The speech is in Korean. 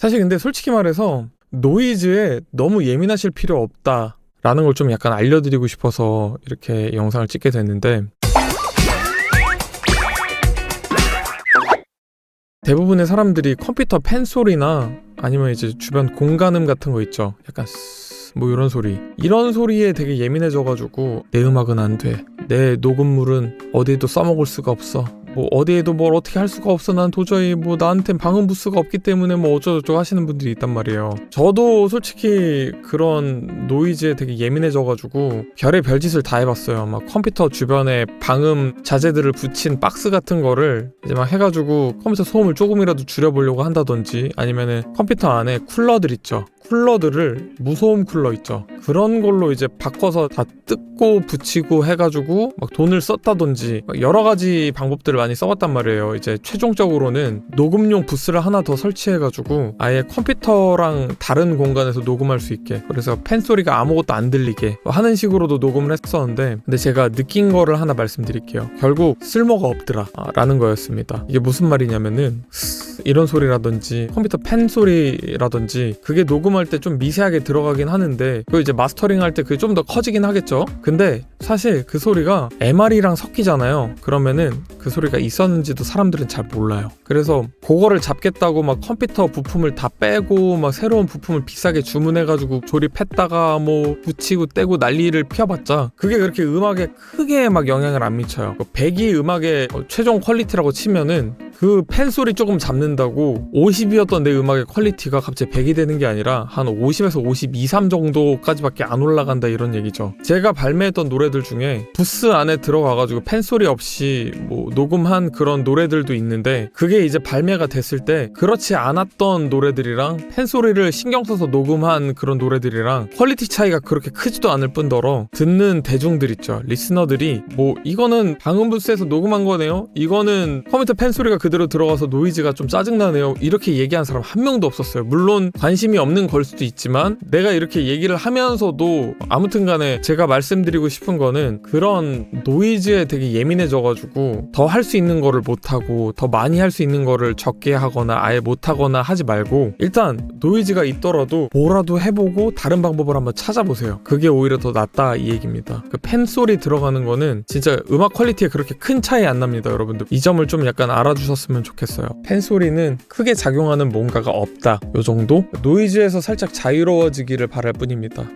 사실 근데 솔직히 말해서 노이즈에 너무 예민하실 필요 없다. 라는 걸 좀 약간 알려드리고 싶어서 이렇게 영상을 찍게 됐는데 대부분의 사람들이 컴퓨터 펜 소리나 아니면 이제 주변 공간음 같은 거 있죠. 약간 뭐 이런 소리. 이런 소리에 되게 예민해져가지고 내 음악은 안 돼. 내 녹음물은 어디에도 써먹을 수가 없어. 뭐 어디에도 뭘 어떻게 할 수가 없어. 난 도저히 뭐 나한텐 방음 부스가 없기 때문에 뭐 어쩌고저쩌고 하시는 분들이 있단 말이에요. 저도 솔직히 그런 노이즈에 되게 예민해져가지고 별의 별짓을 다 해봤어요. 막 컴퓨터 주변에 방음 자재들을 붙인 박스 같은 거를 이제 막 해가지고 컴퓨터 소음을 조금이라도 줄여보려고 한다든지 아니면은 컴퓨터 안에 쿨러들 있죠. 쿨러들을 무소음 쿨러 있죠. 그런 걸로 이제 바꿔서 다 뜯고 붙이고 해가지고 막 돈을 썼다든지 막 여러 가지 방법들을 많이 써봤단 말이에요. 이제 최종적으로는 녹음용 부스를 하나 더 설치해가지고 아예 컴퓨터랑 다른 공간에서 녹음할 수 있게 그래서 팬 소리가 아무것도 안 들리게 하는 식으로도 녹음을 했었는데 근데 제가 느낀 거를 하나 말씀드릴게요. 결국 쓸모가 없더라 아, 라는 거였습니다. 이게 무슨 말이냐면은 이런 소리라든지 컴퓨터 팬 소리라든지 그게 녹음할 때 좀 미세하게 들어가긴 하는데 그 이제 마스터링 할 때 그게 좀 더 커지긴 하겠죠. 근데 사실 그 소리가 MR이랑 섞이잖아요. 그러면은 그 소리가 있었는지도 사람들은 잘 몰라요. 그래서 그거를 잡겠다고 막 컴퓨터 부품을 다 빼고 막 새로운 부품을 비싸게 주문해가지고 조립했다가 뭐 붙이고 떼고 난리를 피워봤자 그게 그렇게 음악에 크게 막 영향을 안 미쳐요. 100이 음악의 최종 퀄리티라고 치면은 그팬 소리 조금 잡는 다고 50이었던 내 음악의 퀄리티가 갑자기 100이 되는 게 아니라 한 50에서 52, 3 정도까지밖에 안 올라간다 이런 얘기죠. 제가 발매했던 노래들 중에 부스 안에 들어가가지고 팬 소리 없이 뭐 녹음한 그런 노래들도 있는데 그게 이제 발매가 됐을 때 그렇지 않았던 노래들이랑 팬 소리를 신경 써서 녹음한 그런 노래들이랑 퀄리티 차이가 그렇게 크지도 않을 뿐더러 듣는 대중들 있죠. 리스너들이 뭐 이거는 방음 부스에서 녹음한 거네요. 이거는 컴퓨터 팬 소리가 그대로 들어가서 노이즈가 좀 짜증나네요. 이렇게 얘기한 사람 한 명도 없었어요. 물론 관심이 없는 걸 수도 있지만 내가 이렇게 얘기를 하면서도 아무튼 간에 제가 말씀드리고 싶은 거는 그런 노이즈에 되게 예민해져가지고 더 할 수 있는 거를 못하고 더 많이 할 수 있는 거를 적게 하거나 아예 못하거나 하지 말고 일단 노이즈가 있더라도 뭐라도 해보고 다른 방법을 한번 찾아보세요. 그게 오히려 더 낫다 이 얘기입니다. 그 팬 소리 들어가는 거는 진짜 음악 퀄리티에 그렇게 큰 차이 안 납니다, 여러분들. 이 점을 좀 약간 알아주셨으면 좋겠어요. 팬 소리는 크게 작용하는 뭔가가 없다. 요 정도? 노이즈에서 살짝 자유로워지기를 바랄 뿐입니다.